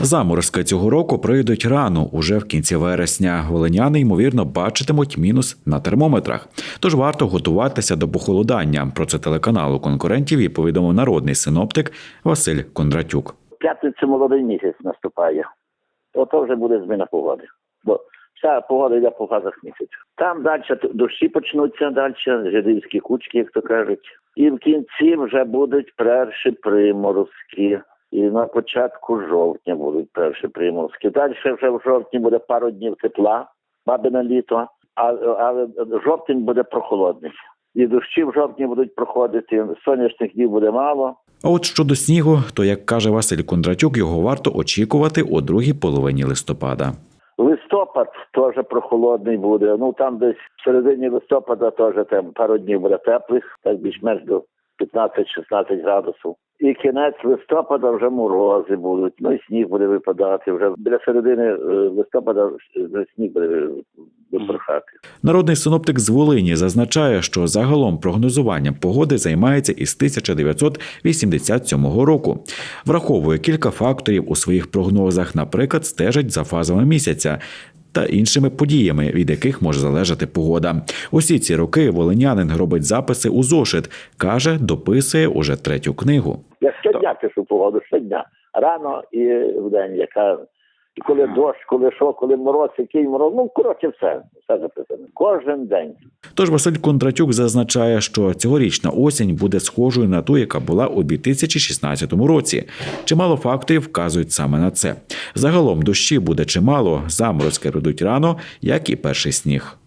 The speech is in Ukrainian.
Заморозки цього року прийдуть рано, уже в кінці вересня. Волиняни, ймовірно, бачитимуть мінус на термометрах. Тож варто готуватися до похолодання. Про це телеканалу конкурентів і повідомив народний синоптик Василь Кондратюк. П'ятницю молодий місяць наступає. Ото вже буде зміна погоди. Бо вся погода йде по фазах місяця. Там далі дощі почнуться, далі жидівські кучки, як то кажуть. І в кінці вже будуть перші приморозки. І на початку жовтня будуть перші приморозки. Далі вже в жовтні буде пару днів тепла, бабине літо, а, але жовтень буде прохолодний. І дощі в жовтні будуть проходити, сонячних днів буде мало. А от щодо снігу, то як каже Василь Кондратюк, його варто очікувати у другій половині листопада. Листопад теж прохолодний буде. Ну там десь в середині листопада теж там пару днів буде теплих, так більш-менш до 15-16 градусів. І кінець листопада вже морози будуть, ну і сніг буде випадати. Вже біля середини е, листопада сніг буде випорхати. Народний синоптик з Волині зазначає, що загалом прогнозуванням погоди займається із 1987 року. Враховує кілька факторів у своїх прогнозах, наприклад, стежить за фазами місяця. Та іншими подіями, від яких може залежати погода. Усі ці роки волинянин робить записи у зошит. каже, дописує уже третю книгу. Я щодня пишу погоду, щодня. Рано і вдень, яка і коли дощ, коли що, коли мороз, який мороз. Ну коротше, все, все записано. Кожен день. Тож Василь Кондратюк зазначає, що цьогорічна осінь буде схожою на ту, яка була у 2016 році. Чимало факторів вказують саме на це. Загалом дощі буде чимало, заморозки родуть рано, як і перший сніг.